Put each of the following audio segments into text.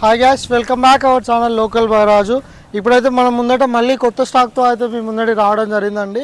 Hi guys welcome back our channel local Raju ఇప్పుడైతే మనం ముందట మళ్ళీ కొత్త స్టాక్తో అయితే మీ ముందటి రావడం జరిగిందండి.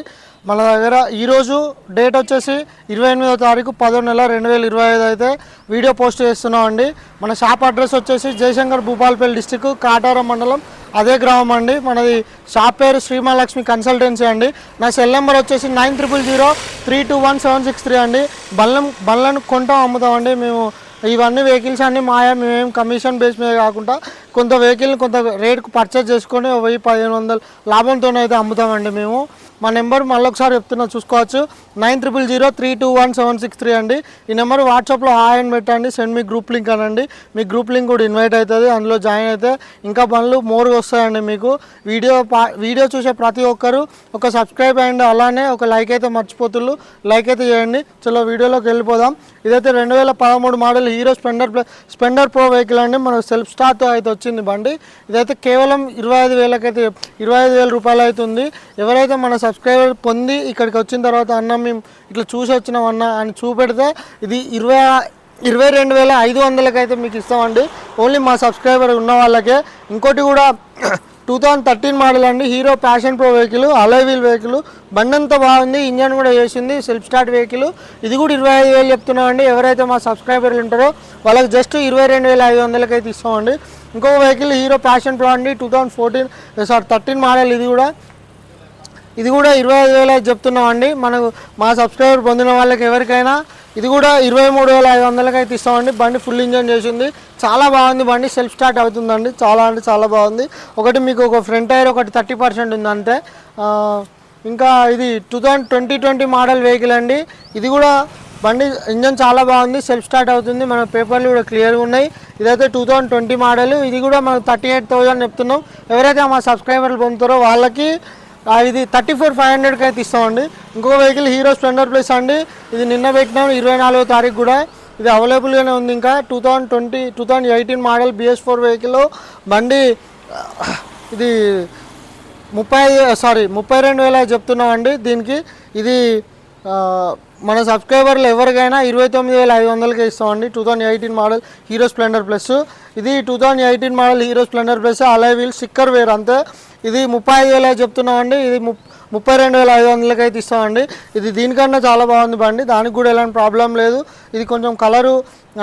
మన దగ్గర ఈరోజు డేట్ వచ్చేసి ఇరవై ఎనిమిదో తారీఖు పదో నెల రెండు వేల ఇరవై ఐదు అయితే వీడియో పోస్ట్ చేస్తున్నాం అండి మన షాప్ అడ్రస్ వచ్చేసి జయశంకర్ భూపాల్పల్లి డిస్టిక్ కాటారం మండలం అదే గ్రామం అండి. మనది షాప్ పేరు శ్రీమహాలక్ష్మి కన్సల్టెన్సీ అండి. నా సెల్ నెంబర్ వచ్చేసి nine triple zero three two one seven six three అండి. బల్లం బల్లను కొంటాం అమ్ముతామండి. మేము ఇవన్నీ వెహికల్స్ అన్నీ మాయా మేము కమిషన్ బేస్ మీద కాకుండా కొంత వెహికల్ని కొంత రేట్కు పర్చేజ్ చేసుకొని వెయ్యి పదిహేను వందలు లాభంతోనైతే అమ్ముతామండి మేము. మా నెంబర్ మళ్ళీ ఒకసారి చెప్తున్నా చూసుకోవచ్చు. Nine triple zero three two one seven six three అండి. ఈ నెంబర్ వాట్సాప్లో హాయ్ అని పెట్టండి సెండ్ మీ గ్రూప్ లింక్ అనండి. మీ గ్రూప్ లింక్ కూడా ఇన్వైట్ అవుతుంది అందులో జాయిన్ అయితే ఇంకా పనులు మోరుగా వస్తాయండి మీకు. వీడియో పా వీడియో చూసే ప్రతి ఒక్కరు ఒక సబ్స్క్రైబ్ అయ్యండి అలానే ఒక లైక్ అయితే మర్చిపోతుళ్ళు. లైక్ అయితే చేయండి. చలో వీడియోలోకి వెళ్ళిపోదాం. ఇదైతే రెండు వేల పదమూడు model Hero Splendor Splendor Pro vehicle అండి. మనకు సెల్ఫ్ స్టార్ట్ అయితే వచ్చింది బండి. ఇదైతే కేవలం ఇరవై ఐదు వేలకైతే ఇరవై ఐదు వేల రూపాయలు అవుతుంది. ఎవరైతే మన సబ్స్క్రైబర్ పొంది ఇక్కడికి వచ్చిన తర్వాత అన్న మేము ఇట్లా చూసి వచ్చినాం అన్న అని చూపెడితే ఇది ఇరవై ఇరవై రెండు వేల ఐదు వందలకి అయితే మీకు ఇస్తామండి. ఓన్లీ మా సబ్స్క్రైబర్ ఉన్న వాళ్ళకే. ఇంకోటి కూడా టూ థౌజండ్ థర్టీన్ మోడల్ అండి. Hero Passion Pro vehicle alloy wheel vehicle బండి అంతా బాగుంది. ఇంజన్ కూడా చేసింది. సెల్ఫ్ స్టార్ట్ వెహికల్ ఇది కూడా ఇరవై ఐదు వేలు చెప్తున్నామండి. ఎవరైతే మా సబ్స్క్రైబర్లు ఉంటారో వాళ్ళకి జస్ట్ ఇరవై రెండు వేల ఐదు వందలకి అయితే ఇస్తామండి. ఇంకొక వెహికల్ హీరో ప్యాషన్ ప్రో అండి. Two thousand fourteen sorry thirteen model ఇది కూడా. ఇది కూడా ఇరవై ఐదు వేల అయితే చెప్తున్నామండి. మనకు మా సబ్స్క్రైబర్ పొందిన వాళ్ళకి ఎవరికైనా ఇది కూడా ఇరవై మూడు వేల ఐదు వందలకి అయితే ఇస్తామండి. బండి ఫుల్ ఇంజన్ చేసింది. చాలా బాగుంది బండి. సెల్ఫ్ స్టార్ట్ అవుతుందండి. చాలా అంటే చాలా బాగుంది. ఒకటి మీకు ఒక ఫ్రంట్ టైర్ ఒకటి థర్టీ పర్సెంట్ ఉంది అంతే. ఇంకా ఇది two thousand twenty twenty model vehicle అండి. ఇది కూడా బండి ఇంజన్ చాలా బాగుంది. సెల్ఫ్ స్టార్ట్ అవుతుంది. మన పేపర్లు కూడా క్లియర్గా ఉన్నాయి. ఇదైతే టూ థౌజండ్ ట్వంటీ మోడల్. ఇది కూడా మనం థర్టీ ఎయిట్ థౌజండ్ చెప్తున్నాం. ఎవరైతే మా సబ్స్క్రైబర్లు పొందుతారో వాళ్ళకి ఇది థర్టీ ఫోర్ ఫైవ్ హండ్రెడ్కి అయితే ఇస్తామండి. ఇంకో వెహికల్ హీరో స్ప్లెండర్ ప్లస్ అండి. ఇది నిన్న పెట్టినాం ఇరవై నాలుగో తారీఖు కూడా. ఇది అవైలబుల్గానే ఉంది ఇంకా. Two thousand twenty two thousand eighteen model BS four vehicle బండి ఇది ముప్పై సారీ ముప్పై రెండు వేల చెప్తున్నామండి. దీనికి ఇది మన సబ్స్క్రైబర్లు ఎవరికైనా ఇరవై తొమ్మిది వేల ఐదు వందలకే ఇస్తామండి. Two thousand eighteen model Hero Splendor Plus. ఇది two thousand eighteen model Hero Splendor Plus alloy wheel sticker wear అంతే. ఇది ముప్పై ఐదు వేల చెప్తున్నామండి. ఇది ముప్పై రెండు వేల ఐదు వందలకి అయితే ఇస్తామండి. ఇది దీనికన్నా చాలా బాగుంది బండి. దానికి కూడా ఎలాంటి ప్రాబ్లం లేదు. ఇది కొంచెం కలరు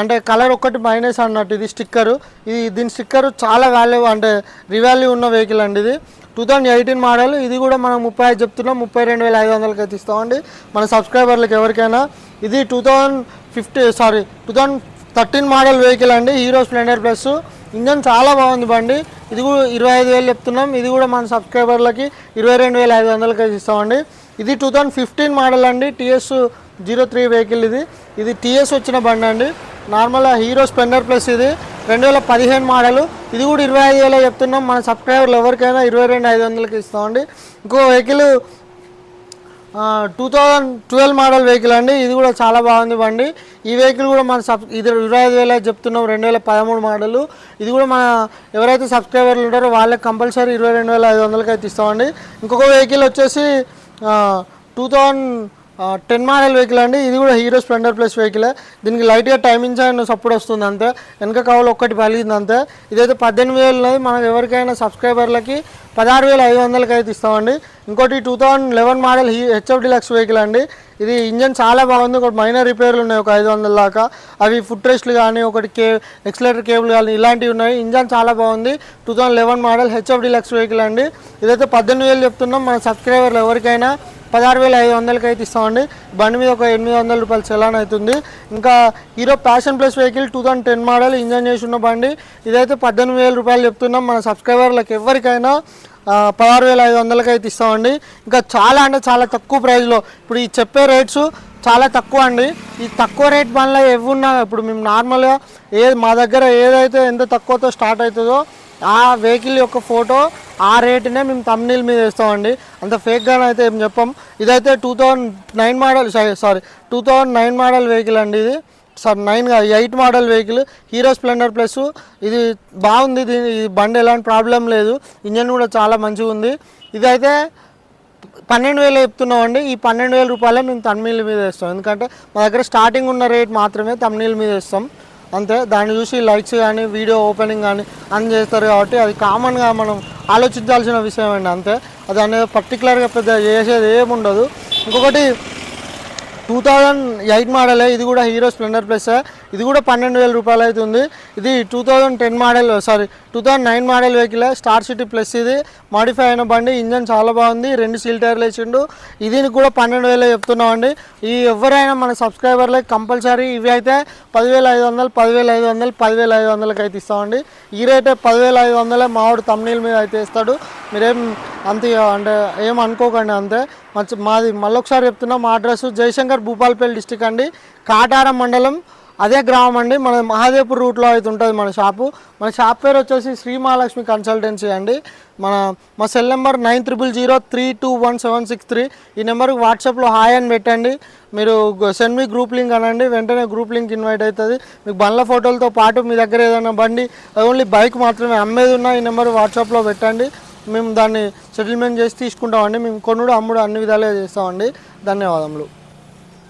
అంటే కలర్ ఒక్కటి మైనస్ అన్నట్టు. ఇది స్టిక్కరు. ఇది దీని స్టిక్కర్ చాలా వాల్యూ అంటే రివాల్యూ ఉన్న వెహికల్ అండి ఇది. Two thousand eighteen model. ఇది కూడా మనం ముప్పై ఐదు చెప్తున్నాం. ముప్పై రెండు వేల ఐదు వందలకి అయితే ఇస్తామండి. మన సబ్స్క్రైబర్లకు ఎవరికైనా ఇది two thousand fifty sorry two thousand thirteen model vehicle అండి. Hero Splendor Plus. ఇంజన్ చాలా బాగుంది బండి. ఇది కూడా ఇరవై ఐదు వేలు చెప్తున్నాం. ఇది కూడా మన సబ్స్క్రైబర్లకి ఇరవై రెండు వేల ఐదు వందలకి ఇస్తామండి. ఇది టూ థౌజండ్ ఫిఫ్టీన్ మోడల్ అండి. టీఎస్ జీరో త్రీ వెహికల్ ఇది. ఇది టీఎస్ వచ్చిన బండి అండి. నార్మల్గా హీరో స్పెండర్ ప్లస్ ఇది. రెండు వేల పదిహేను మోడల్ ఇది కూడా ఇరవై ఐదు వేల చెప్తున్నాం. మన సబ్స్క్రైబర్లు ఎవరికైనా ఇరవై రెండు ఐదు వందలకి ఇస్తామండి. ఇంకో vehicle two thousand twelve model vehicle అండి. ఇది కూడా చాలా బాగుంది బండి. ఈ వెహికల్ కూడా మన సబ్ ఇది ఇరవై ఐదు వేల చెప్తున్నాం రెండు వేల పదమూడు మోడల్ ఇది కూడా మన ఎవరైతే సబ్స్క్రైబర్లు ఉంటారో వాళ్ళకి కంపల్సరీ ఇరవై రెండు వేల ఐదు వందలకి అయితే ఇస్తామండి. ఇంకొక వెహికల్ వచ్చేసి two thousand ten model vehicle అండి. ఇది కూడా హీరో స్ప్లెండర్ ప్లస్ వెహికల్ దీనికి లైట్గా టైమింగ్స్ అండ్ సపోర్ట్ వస్తుంది అంతే. వెనక కావాలి ఒక్కటి పలిగింది అంతే. ఇదైతే పద్దెనిమిది వేలు ఉన్నది మనం ఎవరికైనా సబ్స్క్రైబర్లకి పదహారు వేల ఐదు వందలకి అయితే ఇస్తామండి. ఇంకోటి టూ థౌజండ్ లెవెన్ మోడల్ హీ హెచ్ఎఫ్ డిలక్స్ వెహికల్ అండి. ఇది ఇంజన్ చాలా బాగుంది. ఒకటి మైనర్ రిపేర్లు ఉన్నాయి. ఒక ఐదు వందల దాకా. అవి ఫుట్ రెస్ట్లు కానీ ఒకటి కే ఎక్సలేటర్ కేబుల్ కానీ ఇలాంటివి ఉన్నాయి. ఇంజన్ చాలా బాగుంది. Two thousand eleven model HF Deluxe vehicle అండి. ఇదైతే పద్దెనిమిది వేలు చెప్తున్నాం. మన సబ్స్క్రైబర్లు ఎవరికైనా పదహారు వేల ఐదు వందలకి అయితే ఇస్తామండి. బండి మీద ఒక ఎనిమిది వందల రూపాయలు చలాన్ అవుతుంది. ఇంకా Hero Passion Plus vehicle two thousand ten model engine చేసి ఉన్న బండి. ఇదైతే పద్దెనిమిది వేల రూపాయలు చెప్తున్నాం. మన సబ్స్క్రైబర్లకు ఎవరికైనా పదహారు వేల ఐదు వందలకి అయితే ఇస్తామండి. ఇంకా చాలా అంటే చాలా తక్కువ ప్రైస్లో ఇప్పుడు ఈ చెప్పే రేట్స్ చాలా తక్కువ అండి. ఈ తక్కువ రేట్ బండ్లో ఎవరున్నా ఇప్పుడు మేము నార్మల్గా ఏ మా దగ్గర ఏదైతే ఎంత తక్కువతో స్టార్ట్ అవుతుందో ఆ వెహికల్ యొక్క ఫోటో ఆ రేటునే మేము తమ్నీల్ మీద వేస్తామండి. అంత ఫేక్గానే అయితే ఏం చెప్పం. ఇదైతే two thousand nine model sorry two thousand nine model vehicle అండి ఇది. సార్ నైన్ కాదు eight model vehicle Hero Splendor Plus ఇది బాగుంది దీని ఈ బండి ఎలాంటి ప్రాబ్లం లేదు. ఇంజన్ కూడా చాలా మంచిగా ఉంది. ఇదైతే పన్నెండు వేలు చెప్తున్నామండి. ఈ పన్నెండు వేల రూపాయలే మేము తమిళ మీద వేస్తాం. ఎందుకంటే మా దగ్గర స్టార్టింగ్ ఉన్న రేట్ మాత్రమే తమిళ మీద వేస్తాం. అంతే దాన్ని చూసి లైక్స్ కానీ వీడియో ఓపెనింగ్ కానీ అన్ని చేస్తారు కాబట్టి అది కామన్గా మనం ఆలోచించాల్సిన విషయం అండి అంతే. అది అనేది పర్టికులర్గా పెద్ద చేసేది ఏముండదు. ఇంకొకటి టూ థౌజండ్ ఎయిట్ మోడలే ఇది కూడా హీరో స్ప్లెండర్ ప్లస్ ఇది కూడా పన్నెండు వేల రూపాయలు అవుతుంది ఇది two thousand ten model sorry two thousand nine model vehicle Star City Plus ఇది. మాడిఫై అయిన బండి ఇంజన్ చాలా బాగుంది. రెండు సీల్ టైర్లు వేసిండు. ఇది కూడా పన్నెండు వేలు చెప్తున్నామండి. ఈ ఎవరైనా మన సబ్స్క్రైబర్లకి కంపల్సరీ ఇవి అయితే పదివేల ఐదు వందలు పదివేల ఐదు వందలు పదివేల ఐదు వందలకి అయితే ఇస్తామండి. ఈ రేటే పదివేల ఐదు వందలే మావాడు తమ్నీల్ మీద అయితే ఇస్తాడు మీరేం అంత అంటే ఏం అనుకోకండి అంతే. మంచి మాది మళ్ళొకసారి చెప్తున్నాం మా అడ్రస్ జయశంకర్ భూపాల్పల్లి డిస్టిక్ అండి. కాటారం మండలం అదే గ్రామం అండి. మన మహాదేవ్పూర్ రూట్లో అయితే ఉంటుంది మన షాపు మన షాప్ పేరు వచ్చేసి శ్రీ మహాలక్ష్మి కన్సల్టెన్సీ అండి. మన మా cell number nine triple zero three two one seven six three ఈ నెంబర్కి వాట్సాప్లో హాయ్ అని పెట్టండి. మీరు సెండ్ మీ గ్రూప్ లింక్ అనండి. వెంటనే గ్రూప్ లింక్ ఇన్వైట్ అవుతుంది మీకు బండ్ల ఫోటోలతో పాటు మీ దగ్గర ఏదైనా బండి ఓన్లీ బైక్ మాత్రమే అమ్మేది ఉన్నా ఈ నెంబర్ వాట్సాప్లో పెట్టండి. మేము దాన్ని సెటిల్మెంట్ చేసి తీసుకుంటామండి. మేము కొనుడు అమ్ముడు అన్ని విధాలుగా చేస్తామండి. ధన్యవాదములు.